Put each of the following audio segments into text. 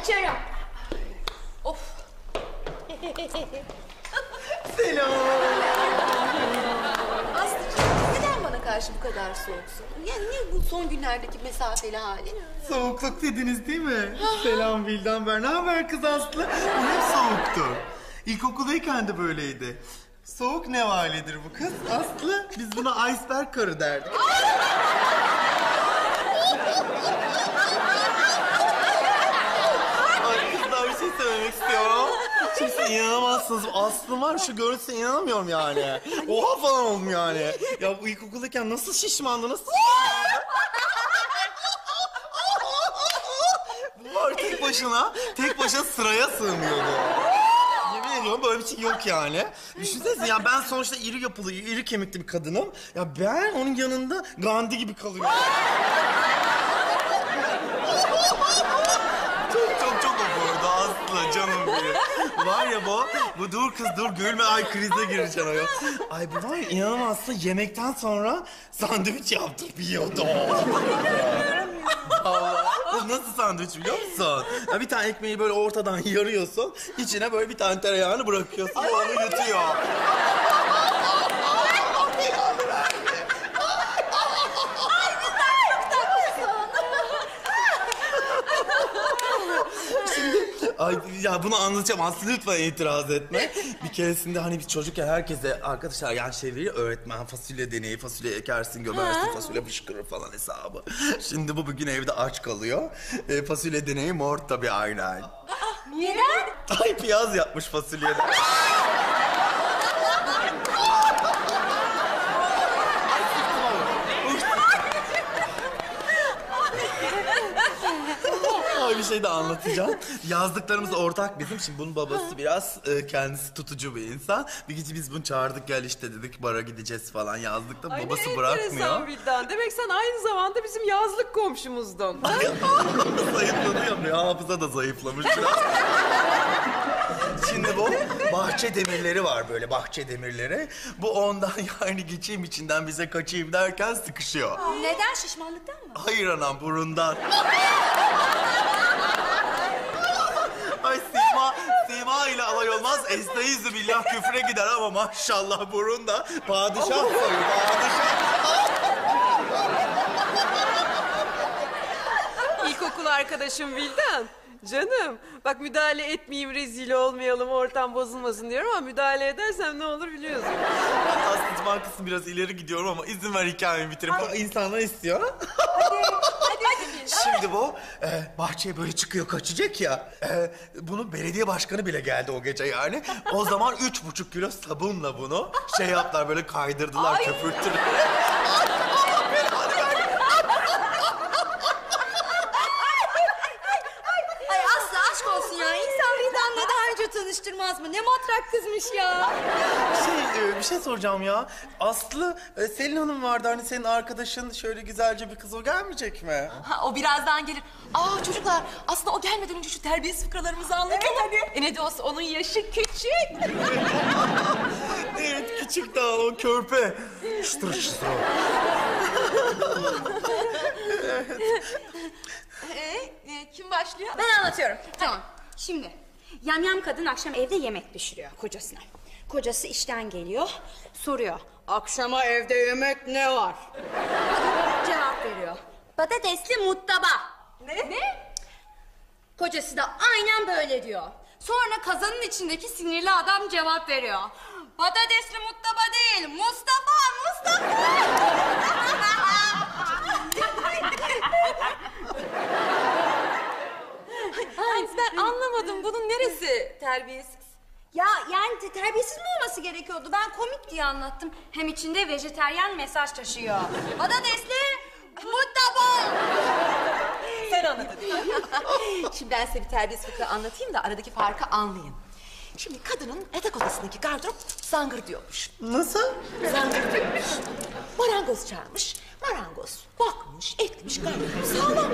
Açıyorum. Of. Selam. Aslıcığım neden bana karşı bu kadar soğuksun? Yani ne bu son günlerdeki mesafeli halin? Soğukluk dediniz değil mi? Selam Vildan Ber. Ne haber kız Aslı? Bu hep soğuktu. İlkokuldayken de böyleydi. Soğuk ne validir bu kız? Aslı biz buna iceberg karı derdik. Ay kızlar söylemek istiyorum. Siz inanamazsınız. Aslı var şu görüntüsüne inanamıyorum yani. Oha falan oldum yani. Ya bu ilkokuldayken nasıl şişmandınız? Bu var tek başına, tek başına sıraya sığmıyordu. Ediyorum böyle bir şey yok yani. Düşünsenize ya ben sonuçta iri yapılı, iri kemikli bir kadınım. Ya ben onun yanında Gandhi gibi kalıyorum. çok çok çok o bu arada Aslı canım benim. Var ya bu, bu dur kız dur gülme ay krize gireceksin ayol. Ay bu var ya inanamazsın yemekten sonra sandviç yaptırıp yiyordu. Allah. Bu nasıl sandviç biliyor musun? Ya bir tane ekmeği böyle ortadan yarıyorsun, içine böyle bir tane tereyağını bırakıyorsun, onu yutuyor. Ay ya bunu anlatacağım Aslı lütfen itiraz etme. Bir keresinde hani biz çocukken herkese arkadaşlar yani şey verir öğretmen fasulye deneyi fasulye ekersin gömersin fasulye fışkırır falan hesabı. Şimdi bu bugün evde aç kalıyor. E, fasulye deneyi mor tabii aynen. Neden? Ay piyaz yapmış fasulyeden. Ay bir şey de anlatacağım. Yazdıklarımız ortak bizim. Şimdi bunun babası biraz e, kendisi tutucu bir insan. Bir gece biz bunu çağırdık gel işte dedik bara gideceğiz falan yazdık da Ay babası ne bırakmıyor. enteresan Vildan. Demek sen aynı zamanda bizim yazlık komşumuzdun. Zayıfladı ya. Hafıza da zayıflamış biraz. Şimdi bu bahçe demirleri var böyle bahçe demirleri. Bu ondan yani geçeyim içinden bize kaçayım derken sıkışıyor. Neden? Şişmanlıktan mı? Hayır anam burundan. Ay Sima, Sima ile alay olmaz. Estaizu billah küfre gider ama maşallah burunda. Padişah soyu, padişah. İlkokul arkadaşım Vildan. Canım bak müdahale etmeyeyim rezil olmayalım ortam bozulmasın diyorum ama müdahale edersem ne olur biliyorsun. Aslıcığım haklısın biraz ileri gidiyorum ama izin ver hikayemi bitireyim. Bak insanlar istiyor. Şimdi bu e, bahçeye böyle çıkıyor kaçacak ya. E, bunu belediye başkanı bile geldi o gece yani. O zaman üç buçuk kilo sabunla bunu şey yaptılar böyle kaydırdılar köpürttüler. Ay Aslı aşk olsun ya. İnsan Vildan'la daha önce tanıştırmaz mı? Ne matrak kızmış ya. Şey e, bir şey soracağım ya. Aslı e, Selin Hanım vardı hani senin arkadaşın şöyle güzelce bir kız o gelmeyecek mi? Ha, o birazdan gelir. Aa çocuklar aslında o gelmeden önce şu terbiyesiz fıkralarımızı anlatalım. Evet hadi. E ne de olsa onun yaşı küçük. Evet küçük daha o körpe. Şıtır şıtır. Ee, e, kim başlıyor? Ben anlatıyorum. Tamam. Şimdi yamyam kadın akşam evde yemek pişiriyor kocasına. Kocası işten geliyor, soruyor. Akşama evde yemek ne var? Kadın cevap veriyor. Patatesli muttaba. Ne? Ne? Kocası da aynen böyle diyor. Sonra kazanın içindeki sinirli adam cevap veriyor. Patatesli muttaba değil, Mustafa, Mustafa. Ay, ben anlamadım bunun neresi terbiyesiz? Ya yani te- terbiyesiz mi olması gerekiyordu? Ben komik diye anlattım. Hem içinde vejeteryan mesaj taşıyor. Patatesli muttaba. Sen anladın. Şimdi ben size bir terbiyesiz fıkra anlatayım da aradaki farkı anlayın. Şimdi kadının yatak odasındaki gardırop zangır diyormuş. Nasıl? Zangır diyormuş. Marangoz çağırmış. Marangoz bakmış, etmiş gardırop sağlam.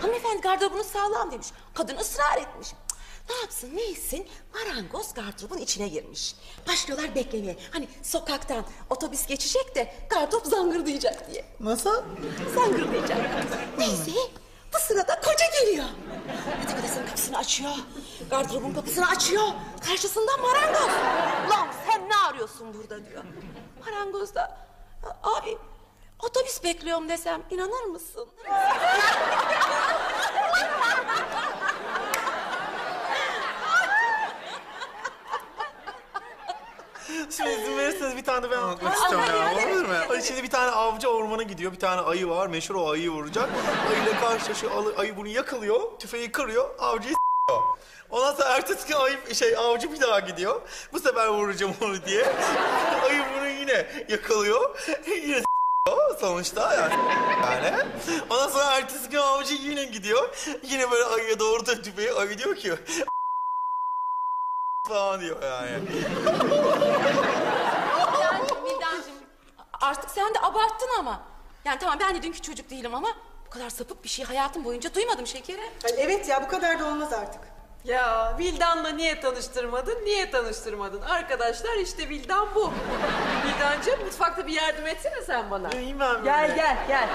Hanımefendi gardırobunuz sağlam demiş. Kadın ısrar etmiş. Ne yapsın ne etsin marangoz gardırobun içine girmiş. Başlıyorlar beklemeye. Hani sokaktan otobüs geçecek de gardırop zangırdayacak diye. Nasıl? Zangırdayacak. Neyse bu sırada koca geliyor. Yatak odasının kapısını açıyor. Gardırobun kapısını açıyor. Karşısında marangoz. Lan sen ne arıyorsun burada diyor. Marangoz da abi otobüs bekliyorum desem inanır mısın? Şimdi izin verirseniz bir tane ben anlatmak istiyorum ya. Olur mu? Ay, Şimdi bir tane avcı ormana gidiyor. Bir tane ayı var. Meşhur o ayıyı vuracak. Ayıyla karşılaşıyor. Alı- Ayı bunu yakalıyor. Tüfeği kırıyor. Avcıyı. Ondan sonra ertesi gün ayı, şey, avcı bir daha gidiyor. Bu sefer vuracağım onu diye. Ayı bunu yine yakalıyor. Yine sonuçta yani. yani. Ondan sonra ertesi gün avcı yine gidiyor. Yine böyle ayıya doğru tüfeği. Ayı diyor ki falan diyor yani. Vildancığım, Vildancığım artık sen de abarttın ama. Yani tamam ben de dünkü çocuk değilim ama bu kadar sapık bir şey hayatım boyunca duymadım şekerim. Ay, evet ya bu kadar da olmaz artık. Ya Vildan'la niye tanıştırmadın? Niye tanıştırmadın? Arkadaşlar işte Vildan bu. Vildancığım mutfakta bir yardım etsene sen bana. İyiyim ben böyle. Gel gel gel.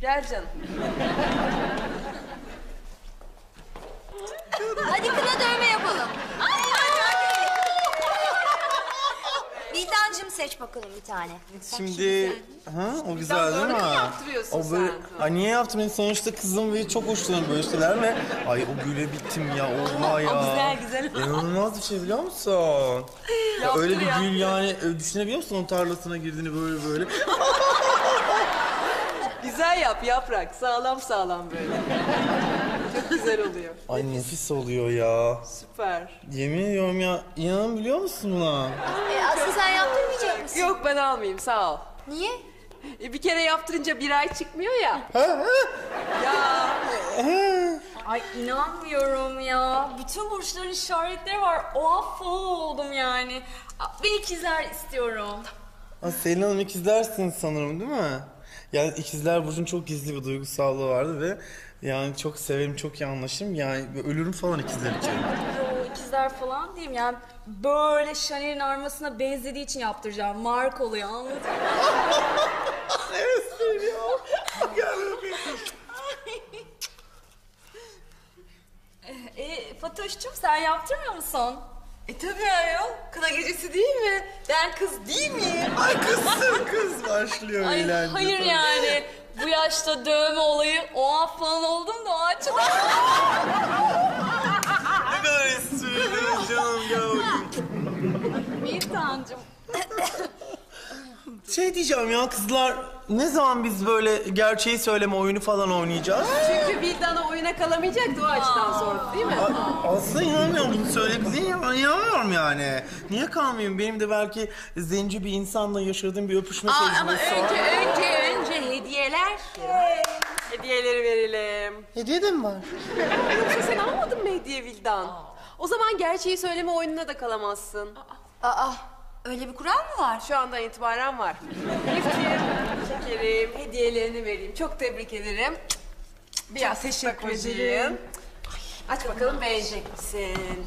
Gel canım. Hadi kına dövme yapalım. Vildancığım seç bakalım bir tane. Şimdi ha o güzel değil mi? yaptırıyorsun o böyle, sen? Ay niye yaptım? Ben sonuçta kızım ve çok hoşlanır böyle şeyler ve ay o güle bittim ya oha ya. güzel, güzel. İnanılmaz bir şey biliyor musun? ya öyle bir gül yani e, düşünebiliyor musun onun tarlasına girdiğini böyle böyle. Güzel yap yaprak. Sağlam sağlam böyle. Çok güzel oluyor. Ay nefis oluyor ya. Süper. Yemin ediyorum ya inanabiliyor musun buna? E, Aslı sen yaptırmayacak mısın? Yok ben almayayım sağ ol. Niye? E, bir kere yaptırınca bir ay çıkmıyor ya. ya Ay inanmıyorum ya. Bütün burçların işaretleri var. Oha falan oldum yani. Ben ikizler istiyorum. Aa, Selin Hanım ikizlersin sanırım değil mi? Yani ikizler Burcu'nun çok gizli bir duygusallığı vardı ve yani çok severim, çok iyi anlaşırım. Yani ölürüm falan ikizler için. İkizler falan diyeyim yani. Böyle Chanel'in armasına benzediği için yaptıracağım. Mark oluyor anladın mı? evet söylüyor. Gel öpeyim. E, Fatoş'cum sen yaptırmıyor musun? E tabii ayol. Kına gecesi değil mi? Ben kız değil miyim? Ay kızsın kız başlıyor Ay eğlence. hayır yani. Bu yaşta dövme olayı oha falan oldum da o açıdan. Canım bakayım. Vildancığım. Şey diyeceğim ya kızlar ne zaman biz böyle gerçeği söyleme oyunu falan oynayacağız? çünkü Vildan'a oyuna kalamayacaktı o açıdan sonra değil mi? Ay, Aslında inanmıyorum bunu söylediğin ya inanmıyorum yani. Niye kalmayayım? Benim de belki zenci bir insanla yaşadığım bir öpüşme Aa, tecrübesi ama var. önce önce önce hediyeler. Hediyeleri verelim. Hediye de mi var? Yoksa sen almadın mı hediye Vildan? O zaman gerçeği söyleme oyununa da kalamazsın. Aa, öyle bir kural mı var? Şu andan itibaren var. Elifciğim, şekerim, hediyelerini vereyim. Çok tebrik ederim. Biraz teşekkür ederim. Aç bakalım beğenecek misin?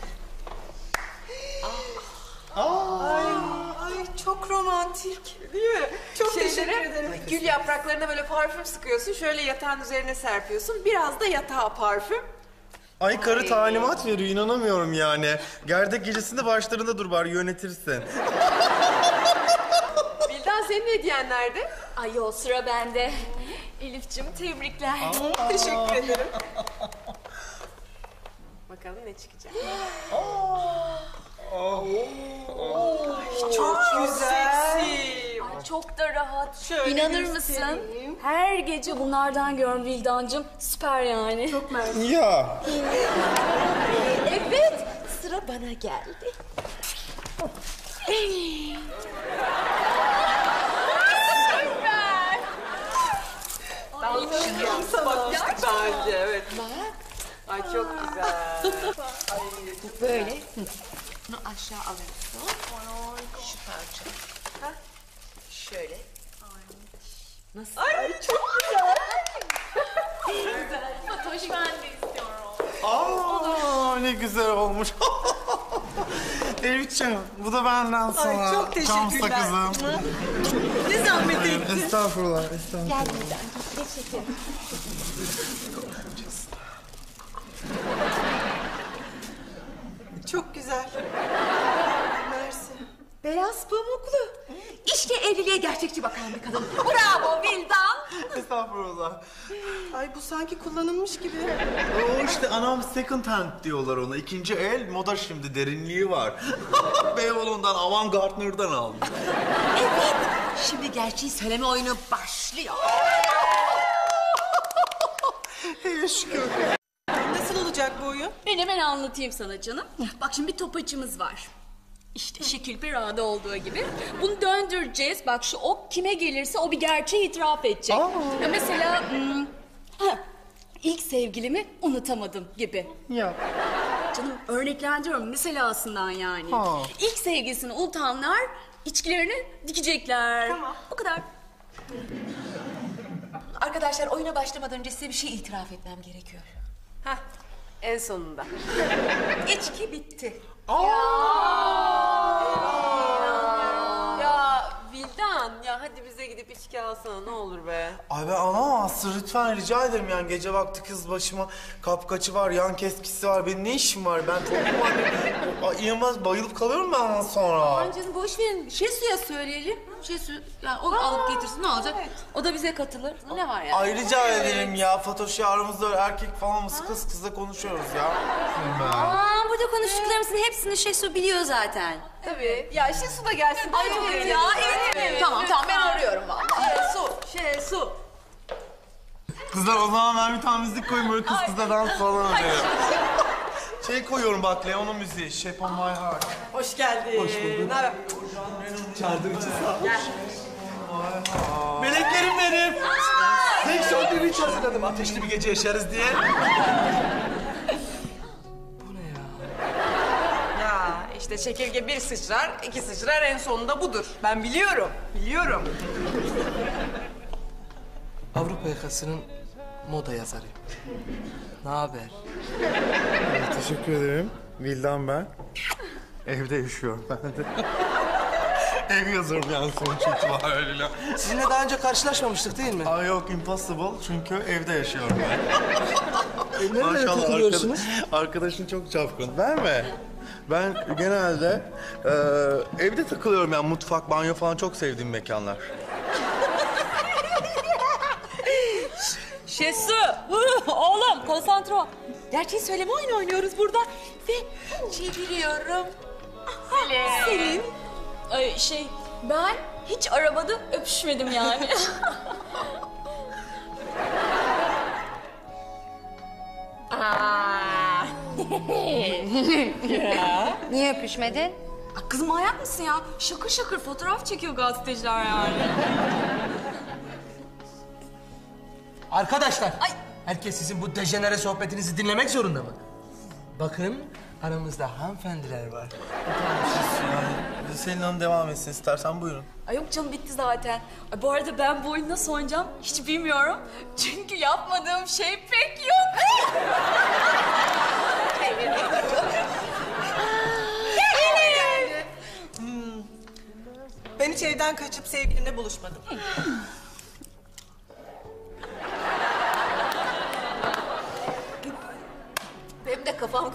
Ay çok romantik. Değil mi? Çok Şeylere, teşekkür ederim. Gül yapraklarına böyle parfüm sıkıyorsun. Şöyle yatağın üzerine serpiyorsun. Biraz da yatağa parfüm. Ay karı talimat veriyor inanamıyorum yani. Gerdek gecesinde başlarında dur bari yönetirsin. Bildan senin hediyen nerede? Ay yo sıra bende. Elif'cim tebrikler. Teşekkür ederim. Bakalım ne çıkacak. Çok güzel. Seksi. Çok da rahat. Şöyle İnanır mısın? göstereyim. Her gece bunlardan görüyorum Vildancığım. Süper yani. Çok mersi. Ya. Evet sıra bana geldi. Bakmıştık daha önce evet. Ay çok güzel. Böyle. Bunu aşağı alıyorsun. Şu parça. Şöyle. Nasıl? Fatoş ben de istiyorum. Aa ne güzel olmuş. Elif'ciğim bu da benden sana. Ay çok Cam teşekkürler. sakızım. Ne zahmet ettin. Estağfurullah, estağfurullah. Çok güzel. Mersi. Beyaz pamuklu. İşte evliliğe gerçekçi bakan bir kadın. Bravo Vildan. Estağfurullah. Ay bu sanki kullanılmış gibi. O işte anam second hand diyorlar ona. İkinci el moda şimdi derinliği var. Beyoğlu'ndan Avan Gardner'dan aldım. Evet. Şimdi gerçeği söyleme oyunu başlıyor. Hey şükür. Nasıl olacak bu oyun? Ben hemen anlatayım sana canım. Bak şimdi bir topaçımız var. İşte şekil bir ağda olduğu gibi. Bunu döndüreceğiz. Bak şu ok kime gelirse o bir gerçeği itiraf edecek. Ya mesela... hmm, ha, ilk sevgilimi unutamadım gibi. Ya. Canım örneklendiriyorum meselasından yani. Ha. İlk sevgilisini unutanlar içkilerini dikecekler. Tamam. Bu kadar. Arkadaşlar oyuna başlamadan önce size bir şey itiraf etmem gerekiyor. Hah, en sonunda. İçki bitti. Ya ya hadi bize gidip içki alsana ne olur be. Ay ben anlamazsın lütfen rica ederim yani gece vakti kız başıma kapkaçı var, yan keskisi var. Benim ne işim var? Ben toplum annem. Ay inanılmaz bayılıp kalıyorum ben ondan sonra. Aman canım boş verin. Şesu'ya söyleyelim. Şesu yani o alıp getirsin ne olacak? O da bize katılır. Ne var yani? Ay rica ederim ya Fatoş ya aramızda erkek falan mı kız kızla konuşuyoruz ya. Aa, burada konuştuklarımızın hepsini Şesu biliyor zaten. Tabii. Ya Şesu da gelsin. Ay Evet ya evet. Tamam tamam ben arıyorum vallahi. Şesu, Şesu. Kızlar o zaman ben bir tane müzik koyayım böyle kız kızla dans falan edelim. Şey koyuyorum bak Leon'un müziği Shape on My Heart. Hoş geldin. Hoş bulduk. Ne haber? Çağırdığın için sağ ol. Meleklerim benim. Bir hiç hazırladım. Ateşli bir gece yaşarız diye. Ya işte çekirge bir sıçrar, iki sıçrar en sonunda budur. Ben biliyorum, biliyorum. Avrupa yakasının moda yazarıyım. Ne haber? Teşekkür ederim. Vildan ben. Evde yaşıyorum ben de. Ev yazarım yani sonuç itibariyle. Sizinle daha önce karşılaşmamıştık değil mi? Aa yok impossible çünkü evde yaşıyorum ben. E, nerelere takılıyorsunuz? arkadaş- arkadaşın çok çapkın. Ben mi? Ben genelde e, evde takılıyorum yani mutfak, banyo falan çok sevdiğim mekanlar. Şesu. Oğlum konsantre ol. Gerçeği söyleme oyunu oynuyoruz burada. Ve çeviriyorum. Selin. Selin. Ay şey ben hiç arabada öpüşmedim yani. Niye öpüşmedin? Aa, Kızım ayak mısın ya? Şakır şakır fotoğraf çekiyor gazeteciler yani. Arkadaşlar, herkes sizin bu dejenere sohbetinizi dinlemek zorunda mı? Bakın, aramızda hanımefendiler var. Selin Hanım devam etsin istersen buyurun. Ay yok canım bitti zaten. Ay, bu arada ben bu oyunu nasıl oynayacağım hiç bilmiyorum. Çünkü yapmadığım şey pek yok. Ben hiç evden kaçıp sevgilimle buluşmadım.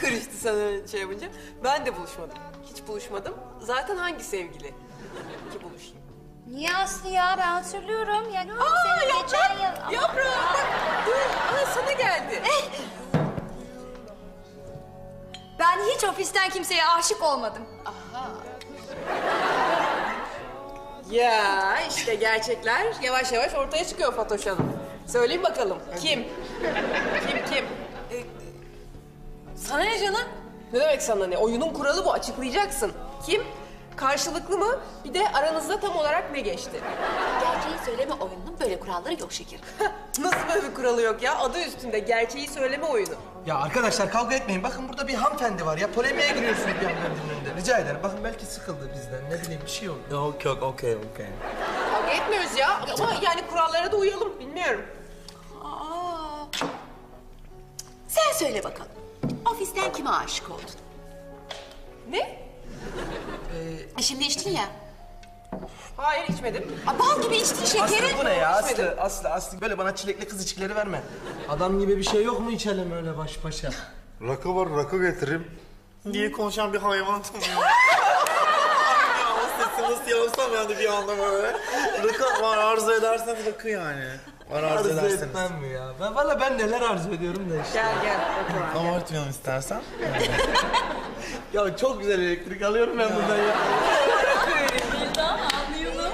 Karıştı sana şey yapınca. Ben de buluşmadım. Hiç buluşmadım. Zaten hangi sevgili? Ki buluşayım. Niye Aslı ya? Ben hatırlıyorum. Yani Aa senin geçen yaprak, yıl... yaprağım bak. Dur, aa, sana geldi. Ben hiç ofisten kimseye aşık olmadım. Ya işte gerçekler yavaş yavaş ortaya çıkıyor Fatoş Hanım. Söyleyin bakalım kim? Kim kim? Ee, sana ne canım? Ne demek sana ne? Oyunun kuralı bu açıklayacaksın. Kim? Karşılıklı mı? Bir de aranızda tam olarak ne geçti? Gerçeği söyleme oyununun böyle kuralları yok şeker. Nasıl böyle bir kuralı yok ya? Adı üstünde gerçeği söyleme oyunu. Ya arkadaşlar kavga etmeyin. Bakın burada bir hanımefendi var ya. Polemiğe giriyorsunuz bir hanımefendinin önünde. Rica ederim. Bakın belki sıkıldı bizden. Ne bileyim bir şey oldu. Yok yok okey okey. Kavga etmiyoruz ya ama yani kurallara da uyalım bilmiyorum. Sen söyle bakalım. Ofisten kime aşık oldun? Ne? E şimdi içtin ya. Hayır içmedim. Aa, bal gibi içtin şekeri. Aslı bu ne ya Aslı? Aslı, Aslı böyle bana çilekli kızıcıkları verme. Adam gibi bir şey yok mu içelim öyle baş başa? Rakı var rakı getireyim. diye konuşan bir hayvan tanıyorum. ya o sesi nasıl yapsam yani bir anda böyle. Rakı var arzu ederseniz rakı yani. Var arzu Arzu ederseniz. etmem mi ya? Ben valla ben neler arzu ediyorum da işte. Gel gel. Otur. Abartmayalım istersen. Ya çok güzel elektrik alıyorum ben buradan ya. Bildan anlayalım.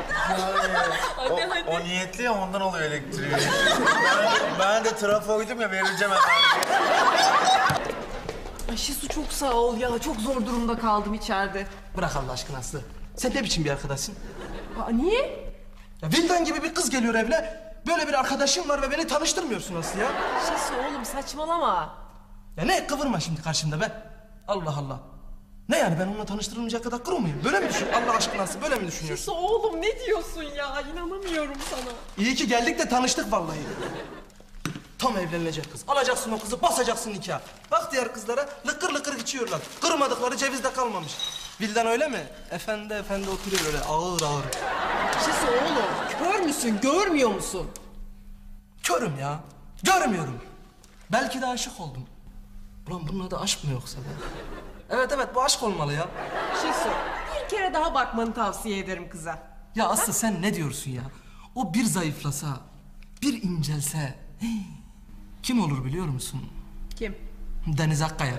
O, Hadi hadi. o niyetli ya ondan oluyor elektriği. ben, ben de trafoydum ya vereceğim hemen. Ay Şisu çok sağ ol ya. Çok zor durumda kaldım içeride. Bırak Allah aşkına Aslı. Sen ne biçim bir arkadaşsın? Aa, niye? Ya Vildan gibi bir kız geliyor evle. Böyle bir arkadaşım var ve beni tanıştırmıyorsun Aslı ya. Şisu oğlum saçmalama. Ya ne kıvırma şimdi karşımda be. Allah Allah. Ne yani ben onunla tanıştırılmayacak kadar kuru muyum? Böyle mi düşün? Allah aşkına Aslı böyle mi düşünüyorsun? Şisu oğlum ne diyorsun ya? İnanamıyorum sana. İyi ki geldik de tanıştık vallahi. Tam evlenilecek kız. Alacaksın o kızı, basacaksın nikah. Bak diğer kızlara lıkır lıkır içiyorlar. Kırmadıkları cevizde kalmamış. Vildan öyle mi? Efendi efendi oturuyor öyle ağır ağır. Şisu oğlum kör müsün? Görmüyor musun? Körüm ya. Görmüyorum. Belki de aşık oldum. Ulan bunun adı aşk mı yoksa be? Evet evet bu aşk olmalı ya. Şisu bir kere daha bakmanı tavsiye ederim kıza. Ya Aslı sen ne diyorsun ya? O bir zayıflasa, bir incelse... hey, kim olur biliyor musun? Kim? Deniz Akkaya.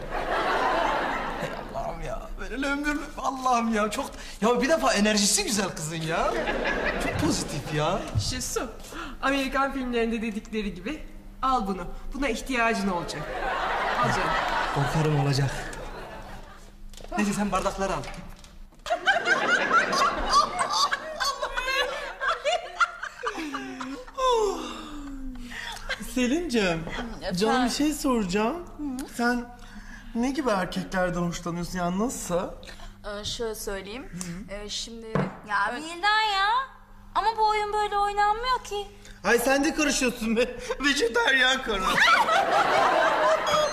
Hey Allah'ım ya. Böyle ömür Allah'ım ya çok... Ya bir defa enerjisi güzel kızın ya. Çok pozitif ya. Şisu Amerikan filmlerinde dedikleri gibi al bunu. Buna ihtiyacın olacak. Al canım. Korkarım olacak. Neyse sen bardakları al. Selin'cim, canım bir şey soracağım. Sen ne gibi erkeklerden hoşlanıyorsun ya nasıl? Ee, şöyle söyleyeyim. Ee, şimdi Ya Vildan ya. Ama bu oyun böyle oynanmıyor ki. Ay sen de karışıyorsun be. Vejeteryan karı.